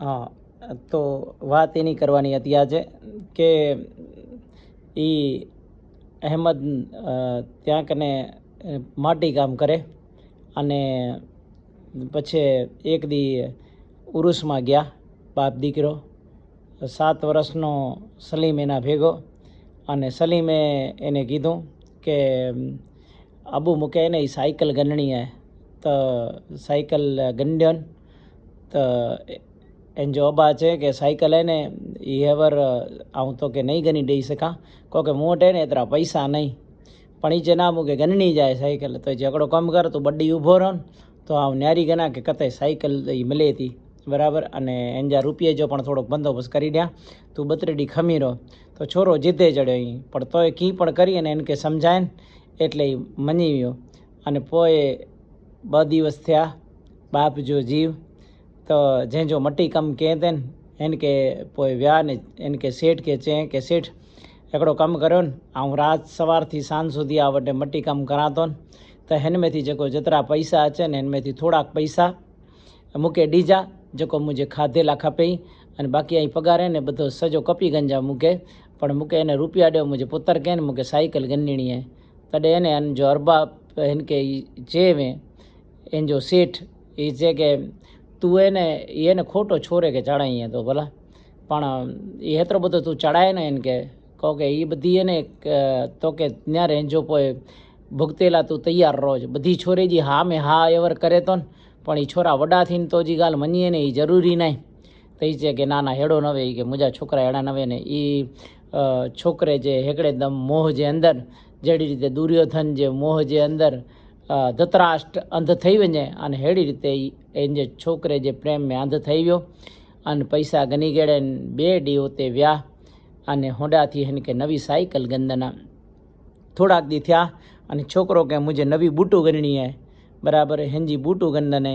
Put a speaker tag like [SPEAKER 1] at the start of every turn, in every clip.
[SPEAKER 1] હા, તો વાત એની કરવાની હતી આજે કે એ અહેમદ ત્યાં કને માટી કામ કરે અને પછી એક દી ઉરુસમાં ગયા, બાપ દીકરો, સાત વર્ષનો સલીમ એના ભેગો અને સલીમે એને કીધું કે, આબુ મૂકે એને એ સાયકલ ગણણી હે તો સાયકલ ગંડ્યોન તો એન જો અબા છે કે સાયકલ ને એ હેવર આવું તો કે નહીં ગણી દઈ શકા. કહો કે મોટ ને એતરા પૈસા નહીં. પણ એ જે ના મૂકે ગણની જાય સાયકલ તો ઝઘડો કમ કર તું બડ્ડી ઊભો રહો તો આવ ન્યારી ગણા કે કતે સાયકલ એ મળે હતી બરાબર? અને એનજા રૂપિયે જો પણ થોડોક બંદોબસ્ત કરી દે. તું બતરેડી ખમી રહો. તો છોરો જીતે ચડ્યો અહીં. પણ તોય કી પણ કરી અને એને કે સમજાય એટલે એ મની ગયો અને પોએ બ દિવસ થયા, બાપ જો જીવ तो जंहिंजो मटी कमु कंहिं अथनि हिन खे पोइ विया ने हिन खे सेठ खे चयईं की सेठ हिकिड़ो कमु करियो न ऐं राति सवार थी सांझ सुधी आहे वटि मटी कमु करां थो त हिन में थी जेको जेतिरा पैसा अचनि हिन में थी थोरा पैसा मूंखे ॾिजा जेको मुंहिंजे खाधे लाइ खपे अने बाक़ी ऐं पघार आहे न ॿुधो सॼो कपी गंजा मूंखे पर मूंखे हिन रुपिया ॾियो मुंहिंजे पुत्र खे न मूंखे साइकिल ॻंढणी आहे तॾहिं हिन हिन जो अरबा हिन खे चए में हिन जो सेठ हीअ चए की તું એને એને ખોટો છોરે કે ચડાઈએ તો ભલા. પણ એ એતરો બધો તું ચડાય ને એને કે કહો કે એ બધી એને તો કે ત્યાં રેન્જો પોય ભૂગતેલા તું તૈયાર રહો છો. બધી છોરેજી હા મેં હા એવર કરે તો ને પણ એ છોરા વડા થઈને તો જી ગાલ મનીએ ને એ જરૂરી નહીં તો એ છે કે ના ના હેડો નવે કે મુજા છોકરા હેડા નવે ને એ છોકરે જે હેકડે દમ મોહ જે અંદર જેડી રીતે દુર્યોધન જે મોહ જે અંદર અ, અંધ થઈ વજે અને હેડી રીતે ઈ એને છોકરે જે પ્રેમ મેં આંધ થઈ ગયો અને પૈસા ગની ગેડે બે ડીઓ તે વ્યા અને હોડાથી એને કે નવી સાયકલ ગંદના. થોડાક દી થયા અને છોકરો કે મુજે નવી બૂટું ગણની હે. બરાબર, હેંજી બૂટું ગંદને.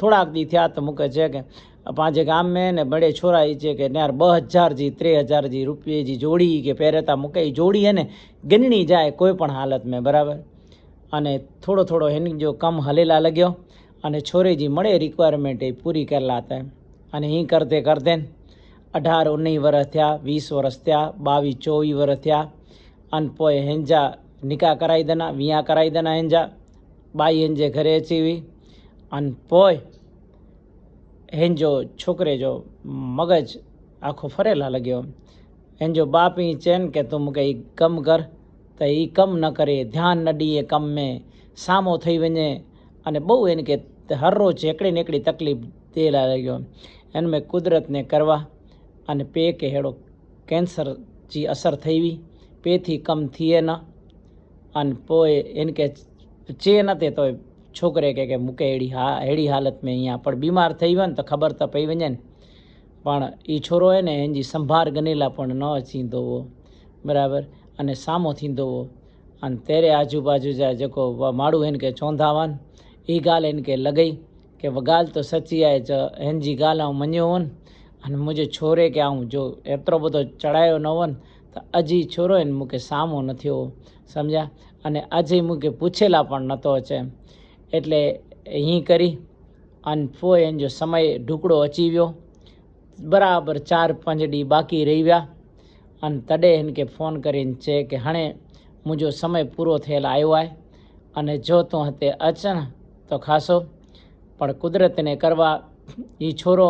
[SPEAKER 1] થોડાક દી થયા તો મૂકે છે કે પાંજે ગામ મેં ને બડે છોરા એ છે કે યાર બ હજાર જી ત્રે હજાર જી રૂપિયે જી જોડી કે પહેરેતા મૂકે એ જોડી હે ને ગણની જાય કોઈ પણ હાલત મેં, બરાબર. અને થોડો થોડો હેની જો કમ હલેલા લગ્યો અને છોરેજી મળે રિક્વાયરમેન્ટ એ પૂરી કરેલા હતા. અને અહીં કરતે કરતે અઢાર ઓગણીસ વર્ષ થયા, વીસ વર્ષ થયા, બાવીસ ચોવીસ વર્ષ થયા. અને પોએ હેંજા નિકાહ કરાવી દેના વિયા કરાવી દેના હેંજા. બાઈ હેંજે ઘરે ચીવી અને પોય હેંજો છોકરે જો મગજ આખો ફરેલા લગ્યો. હેંજો બાપ ઈ ચેન કે તું મૂકે એ કમ કર, તો એ કમ ન કરે. ધ્યાન ન દઈએ કમ મેં. સામો થઈ વञे અને બહુ એને કે તે હરરોજ એકડી નેકડી તકલીફ દેલા લાગ્યો એને મેં કુદરતને કરવા અને પે કે હેડો કેન્સર જે અસર થઈ પેથી કમ થઈએ ન અને પોએ એને કે ચે ન તે તોય છોકરે કે કે મૂકે એડી હા એડી હાલત મેં અહીંયા. પણ બીમાર થઈ હોય ને તો ખબર તો પડી વંજે ને. પણ એ છોરો હે ને એની સંભાર ગનેલા પણ ન છીંધો હો. બરાબર? અને સામો થીંધો હો. અને તેરે આજુબાજુ જાય જેકો માડું હે ને કે ચોંધાવાન ही ॻाल्हि इनके लगाई कि वह ॻाल्हि त सची आहे च हिन जी ॻाल्हि ऐं मञियो हुअनि अने मुंहिंजे छोरे खे ऐं जो एतिरो બધો चढ़ायो न हुअनि त अॼु ई छोरो हिन मूंखे साम्हूं न थियो सम्झा અને આજે મૂંखे પૂછેલા પણ नथो अचे એટલે हीअं કરી અને पोइ हिन जो समय ढुकड़ो अची वियो બરાબર ચાર पंज ॾींहं बाक़ी रही विया અને તॾहिं हिन खे फ़ोन કરીને चए की हाणे मुंहिंजो समय पूरो थियल आयो आहे અને જો તું हिते अच તો ખાશો પણ કુદરતને કરવા એ છોરો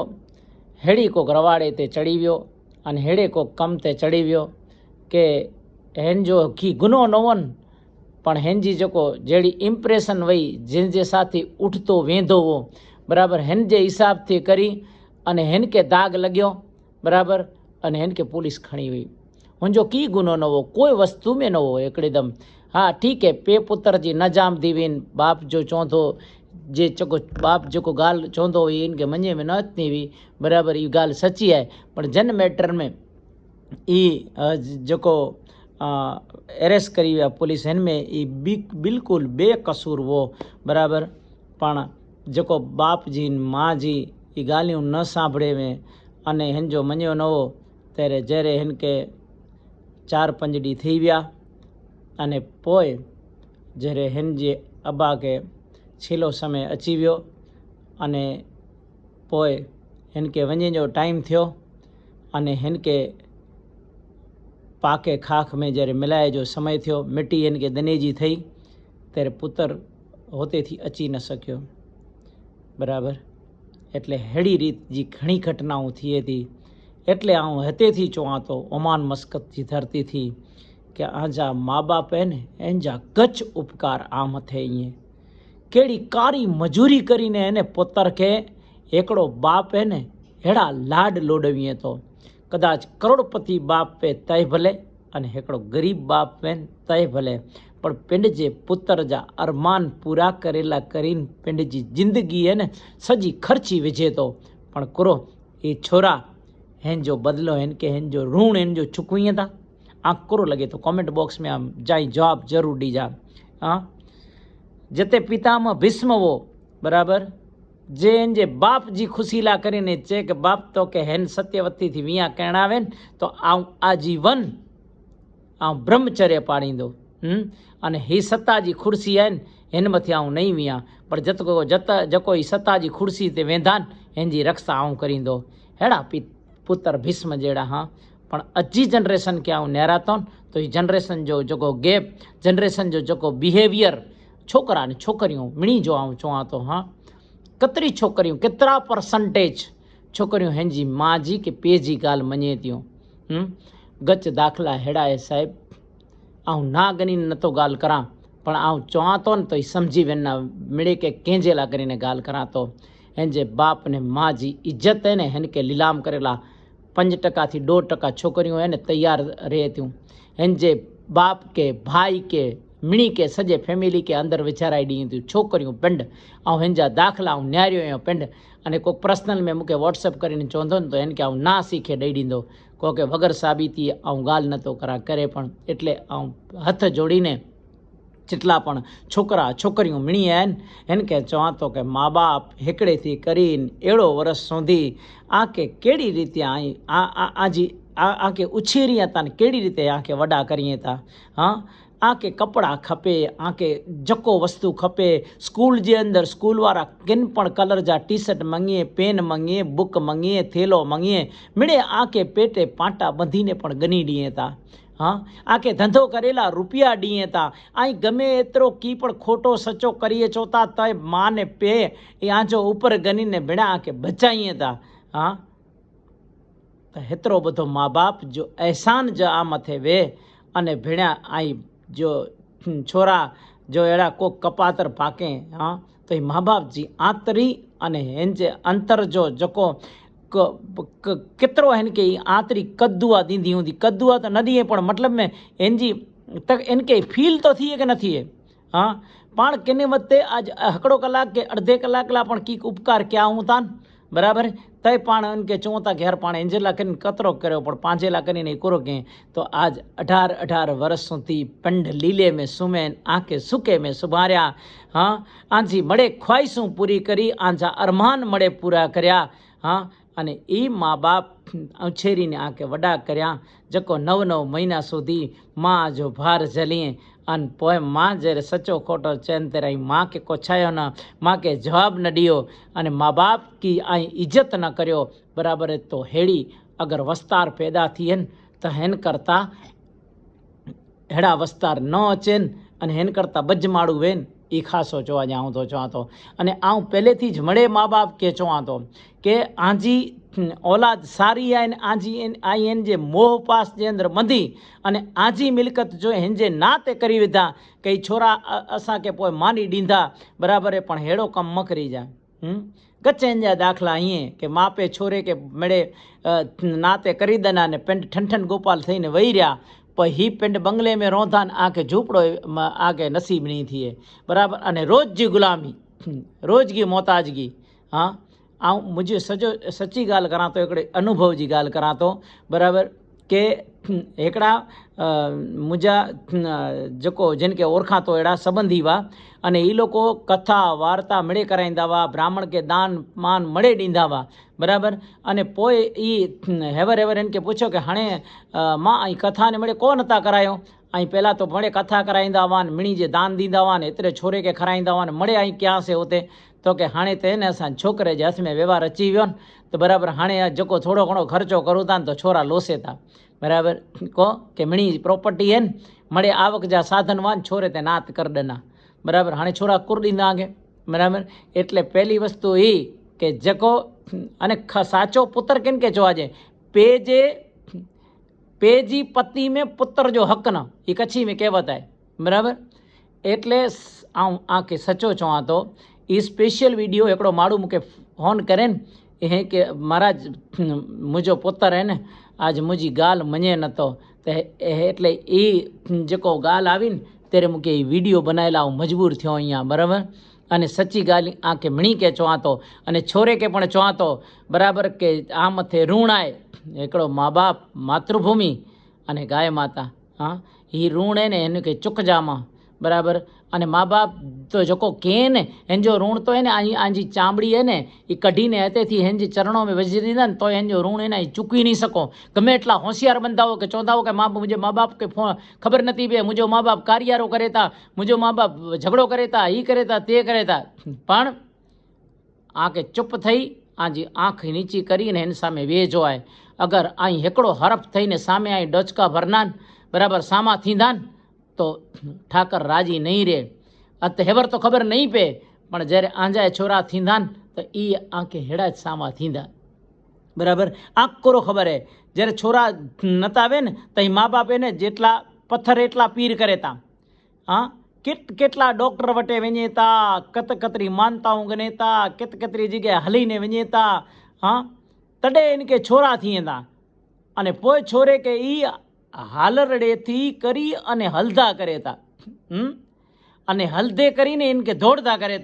[SPEAKER 1] હેડી કોક રવાડે તે ચડી ગયો અને હેડે કોક કમ તે ચડી ગયો કે હેન્જો ઘી ગુનો નવન પણ હેન્જી જોકો જેડી ઇમ્પ્રેશન વહી જે જે સાથી ઉઠતો વેંધોવો બરાબર હેન જે હિસાબથી કરી અને હેન કે દાગ લગ્યો. બરાબર, અને હેન કે પોલીસ ખણી વહી હું જો કી ગુનો નવો કોઈ વસ્તુ મેં નવો એકડીદમ. हाँ ठीक है पे पुत्र जी न जाम दीवीन बाप जो चवंदो जे जेको बाप जेको ॻाल्हि चवंदो हुई हिन खे मञे में न अचंदी हुई बराबरि इहा ॻाल्हि सची आहे पर जन मैटर में ई जेको एरेस्ट करी विया पुलिस हिन में ई बि बिल्कुलु बेक़सूर हुओ बराबरि पाण जेको बाप जी माउ जी ई ॻाल्हियूं न सांभड़े में अने हिन जो मञियो न हो तहिड़े जहिड़े हिन खे चारि पंज ॾींहं थी विया અને પોએ જે રહેનજી અબાકે છેલ્લો સમય અચીવ્યો અને પોએ હિનકે વञे जो ટાઈમ થયો અને હિનકે પાકે ખાખ મેં જ્યારે મિલાય જો સમય થયો મિટી હિનકે દનેજી થઈ, ત્યારે પુત્ર હોતેથી અચી ન શક્યો. બરાબર? એટલે હેડી રીત જે ઘણી ઘટનાઓ થઈ હતી એટલે હું હતેથી ચોંતો ઓમાન મસ્કતથી ધરતીથી કે આજા મા બાપેને એંજા કચ્છ ઉપકાર આમ થઈએ કેળી કારી મજૂરી કરીને એને પોતર કે એકડો બાપ એને હેડા લાડ લોડવીએ તો. કદાચ કરોડપતિ બાપ પે તય ભલે અને એકડો ગરીબ બાપ પેન તય ભલે. પણ પિંડજે પુત્ર જા અરમાન પૂરા કરેલા કરીને પિંડજી જિંદગી એને સજી ખર્ચી વિજેતો પણ કરો એ છોરા હેન જો બદલો હેન કે હેન જો ઋણ હેન જો ચૂકવીએ તા. आपको लगे तो कमेंट बॉक्स में हम जाए जवाब जरूर दीजा हाँ જતે પિતામાં ભીષ્મવો બરાબર? જે જે બાપજી ખુશીલા કરીને છે કે બાપ તો કે હેન સત્યવતીથી વિયા કેણાવે ને, તો આવું આજીવન આ બ્રહ્મચર્ય પાડી દો. હમ? અને હે સત્તાજી ખુરશી હે ને, હેનમાંથી આવું નહીં વિયા પણ જતકો જતા જકો એ સત્તાજી ખુરશી તે વેંધાન હેનજી રક્ષા આવું કરી દો. હેડા પિત પુત્ર ભીષ્મ જેડા, હા? પણ ಅಜ್ಜಿ ಜನ್ರೇಷನ್ ಕೆ ಅವ್ನು ನೇರಾತೋನ್ તો એ જનરેશન જો જકો ગેપ જનરેશન જો જકો બિહેવિયર છોકરા અને છોકરીઓ, મિણી જો આવું છું આ તો, હા. કતરી છોકરીઓ કેતરા પર્સન્ટેજ છોકરીઓ હેંજી માજી કે પેજી ગાલ મഞ്ഞે ત્યું હમ? ગચ દાખલા હેડાએ સાહેબ, આવું ના ગણીને નતો ગાલ કરા, પણ આવું ચોંતો ને તો એ સમજી વેનના મળે કે કેંજેલા કરીને ગાલ કરાતો. હેન જે બાપ ને માજી ઇજ્જત એને હેન કે લીલામ કરેલા પંચ ટકાથી દોઢ ટકા છોકરીઓ એને તૈયાર રહેતી એને જે બાપ કે ભાઈ કે મિણી કે સજે ફેમિલી કે અંદર વિચારાઈ ડી હતી છોકરીઓ પેંડ. આવું હેંજા દાખલા, આવું ન્યારીઓ અહીંયા પેંડ. અને કોઈક પર્સનલ મેં મૂકે વોટ્સઅપ કરીને ચોંધો ને તો એને કે આવું ના શીખે દઈ દીધો કોકે વગર સાબિતી આવું ગાલ નહોતો કરા, કરે પણ. એટલે આવું હાથ જોડીને જેટલા પણ છોકરા, છોકરીઓ મીણીએ એને કે ચવાતો કે મા બાપ હેકડેથી કરીને એળો વરસ સુધી આ કે કેડી રીતે આ આ, આજી, આ આ કે ઉછેરી હતા ને કેડી રીતે આ કે વડા કરીએ હતા હા? આ કે કપડાં ખપે આ કે જકો વસ્તુ ખપે, સ્કૂલ જે અંદર સ્કૂલવાળા કેન પણ કલર જા ટી શર્ટ મંગીએ, પેન મંગીએ, બુક મંગીએ, થેલો મંગીએ મેળે આ કે પેટે પાટા બંધીને પણ ગણી દઈએ હતા હા? આ કે ધંધો કરેલા રૂપિયા ડીએતા અહીં ગમે એટલો કી પણ ખોટો સચો કરીએ ચોતા તય માને પે. એ આજો ઉપર ગનીને ભીણા કે બચાઈએ તા. હા? તો હેતરો બધો મા બાપ જો અહેસાન જ આ મથે વે. અને ભીણા અહીં જો છોરા જો એડા કોક કપાતર પાકે, હા? તો એ મા બાપજી આંતરી અને હેંજે અંતર જો જકો केतिरो हिन खे आतिरी कदू आहे थींदी हूंदी कदू आहे त न ॾिए पर मतिलबु में हिनजी त हिन खे फील थो थिए की न थिए हा पाण किन वक़्तु ते अॼु हिकिड़ो कलाकु के अधे कलाक लाइ पाण की उपकार कया हूं था बराबरि तंहिं पाण उनखे चऊं था की हर पाण हिनजे लाइ किन कतिरो करियो पर पंहिंजे लाइ किन कुरो कयईं त आज अठार अठार वरसूं थी पंड लीले में सुमेन आंखे सुके में सुभारिया हा आंजी मड़े ख़्वाहिशूं पूरी करी आंजा अरमान मड़े पूरा करिया हा અને એ મા બાપ ઉછેરીને આંખે વડા કર્યા, જકો નવ નવ મહિના સુધી માં જો ભાર જલીએ અને પોએ માં જ્યારે સચો ખોટો ચેન તેરાઈ, માં કે કોછાયો ન, માં કે જવાબ ન ડિયો, અને મા બાપ કી અહીં ઇજ્જત ન કર્યો, બરાબર તો હેડી અગર વસ્તાર પેદા થઈએ ને તો હેન કરતાં હેડા વસ્તાર ન અચેન અને હેન કરતાં બજમાળું વેન. એ ખાસો ચોવા જ્યાં હું તો ચોવા તો અને આવું પહેલેથી જ મળે મા બાપ કે ચોવા તો કે આજી ઓલાદ સારી આઈને આજી એન આઈ એન જે મોહ પાસ જે અંદર બંધી અને આજી મિલકત જો હેંજે ના તે કરી વિધા કે છોરા અસા કે પોય માની ડીંધા, બરાબર પણ હેડો કમ મકરી જા. હમ? ગચેન જા દાખલા અહીંયા કે માપે છોરે કે મળે નાતે કરી દેના ને પેન્ટ ઠંઠન ગોપાલ થઈને વહી રહ્યા પણ ही पिंड बंगले में रहंदा आहिनि आके झूपड़ो म- आके नसीब नहीं थिए बराबरि अने रोज़ जी ग़ुलामी रोज़ की मोहताजगी हा ऐं मुंहिंजो सॼो सची ॻाल्हि करां थो हिकिड़े अनुभव जी ॻाल्हि करां थो बराबरि કે એકડા મુજા જકો, જેને કે ઓળખાતો એડા સંબંધીવા અને એ લોકો કથા, વાર્તા મળે કરાઈ દાવા બ્રાહ્મણ કે દાન, માન મળે ડીંધાવા બરાબર? અને પોએ એ હેવર હેવર એને કે પૂછ્યો કે, હણે માં અહીં કથાને મળે, કોણ હતા કરાયો? અહીં પહેલાં તો ભણે કથા કરાઈંદા વાન મીણી જે દાન દીંદા વાન એતરે છોરે કે ખરાઈંદા વાન મળે અહીં ક્યાં છે હોતે? તો કે હાણે તેને સાં છોકરે જે હસમે વ્યવહાર અચીવ્યો ને, તો બરાબર હાણે આ જકો થોડો ઘણો ખર્ચો કરું તા ને તો છોરા લોસે તા. બરાબર? કહો કે મણી પ્રોપર્ટી હે ને, મળે આવક જા સાધન વાન છોરે તે નાત કર દના. બરાબર? હાણે છોરા કુરડી નાગે. બરાબર? એટલે પહેલી વસ્તુ એ કે જકો અને સાચો પુત્ર કેમ કે જોવા જાય પેજે, પેજી પતિ મેં પુત્ર જો હક ન એ કચ્છી મેં કહેવત બરાબર? એટલે આમ, આ કે સચો છો આ તો એ સ્પેશિયલ વીડિયો એકડો માળું મૂકે, ફોન કરે ને એ કે મારા જ, મુજો પોતર હે ને, આજ મુજી ગાલ મને નતો. તે એટલે એ જેકો ગાલ આવીને, ત્યારે મૂકે એ વીડિયો બનાવેલા હું મજબૂર થયો અહીંયા, બરાબર? અને સચ્ચી ગાલી આંખે મણી કે ચોંતો, અને છોરે કે પણ ચોંતો, બરાબર કે આ મથે ઋણાય, એકડો મા બાપ માતૃભૂમિ, અને ગાય માતા, હા? એ ઋણ એને એને કે ચૂકજામાં બરાબર? અને મા બાપ તો જોકો કે ને હેન જો ઋણ તો એને આંજી ચામડી એને એ કઢીને હતેથી હેન જે ચરણો મેં વજી દીધા ને તો હેન જો ઋણ એને ચૂકવી નહીં શકો. ગમે એટલા હોશિયાર બંધાવો કે ચોંધાવો કે મા મુજે મા બાપ કે ખબર નથી બે મુજો મા બાપ કારિયારો કરેતા મુજો મા બાપ ઝઘડો કરેતા એ કરેતા, તે કરેતા. પણ આંખે ચૂપ થઈ આજી આંખ નીચી કરીને એની સામે વે જોવાય અગર અહીં હેકડો હરફ થઈને સામે અહીં ડચકા ભરનાન, બરાબર, સામા થીંધાન તો ઠાકર રાજી નહીં રહે. અત હેબર તો ખબર નહીં પે, પણ જ્યારે આંજાએ છોરા થીંધાન, તો એ આંખે હેડા જ સામા થીંધા. બરાબર? આંખ કોરો ખબર હે. જ્યારે છોરા નતા આવે ને, તો મા બાપ એને જેટલા પથ્થર એટલા પીર કરે તા હા? કેટ કેટલા ડૉક્ટર વટે વેચેતા, કતકતરી માનતા હું ગનેતા કેતકતરી જગ્યાએ હલીને વેચેતા. હા? તડે એને કે છોરા થીંધા. અને પોય છોરે કે એ હાલરડેથી કરી અને હલધા કરે તા હમ? અને હલધે કરીને ઇનકે દોડતા કરે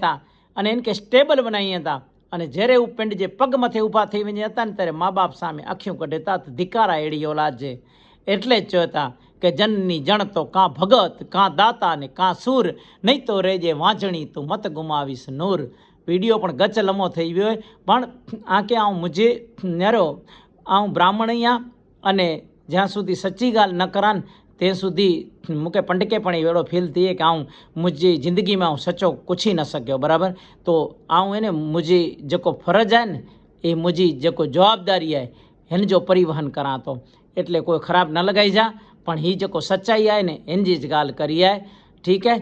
[SPEAKER 1] અને અને કે સ્ટેબલ બનાવીએ હતા. અને જ્યારે પિંડ જે પગ મથે ઊભા થઈ વञे હતા ને ત્યારે મા બાપ સામે આંખિયું કઢેતા ધિકારા એડી ઓલાદ જે. એટલે જ ચોતા કે જનની જણ તો કાં ભગત, કાં દાતા ને કાં સૂર, નહીં તો રેજે વાંચણી તું મત ગુમાવીશ નૂર. વીડિયો પણ ગચ લમો થઈ ગયો હોય. પણ આ કે આઉं મુજે નરો આઉं બ્રાહ્મણ અહીંયા અને જ્યાં સુધી સચ્ચી ગાલ ન કરન, તે સુધી મૂકે પંડકે પણ એ વેળો ફીલ થઈએ કે આવું મુજી જિંદગીમાં હું સચો કુછી ન શક્યો, બરાબર? તો આવું એને મુજી જેકો ફરજ આય ને, એ મુજી જેકો જવાબદારી આય, એને જો પરિવહન કરાં તો. એટલે કોઈ ખરાબ ન લગાઈ જા, પણ એ જેકો સચ્ચાઈ આય ને, એની જ ગાલ કરી આય. ઠીક હે?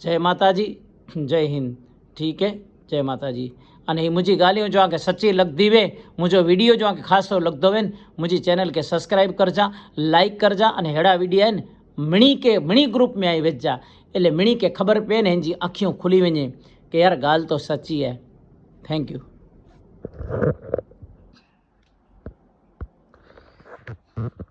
[SPEAKER 1] જય માતાજી, જય હિન્દ. ઠીક હે? જય માતાજી. अने मुझी गालियूं जो आके सच्ची लॻंदी वे मुंहिंजो वीडियो जो आके ख़ासि तौरु लॻंदो वेन मुंहिंजी चैनल खे सब्सक्राइब करजा लाइक करजा अने अहिड़ा वीडियो आहिनि मिणी के मिणी ग्रुप में आई विझजा એટલે મિણી કે ખબર પે ને એની આંખીઓ ખુલી વञे કે યાર ગાલ તો સચ્ચી હે થેન્ક યુ Thank you.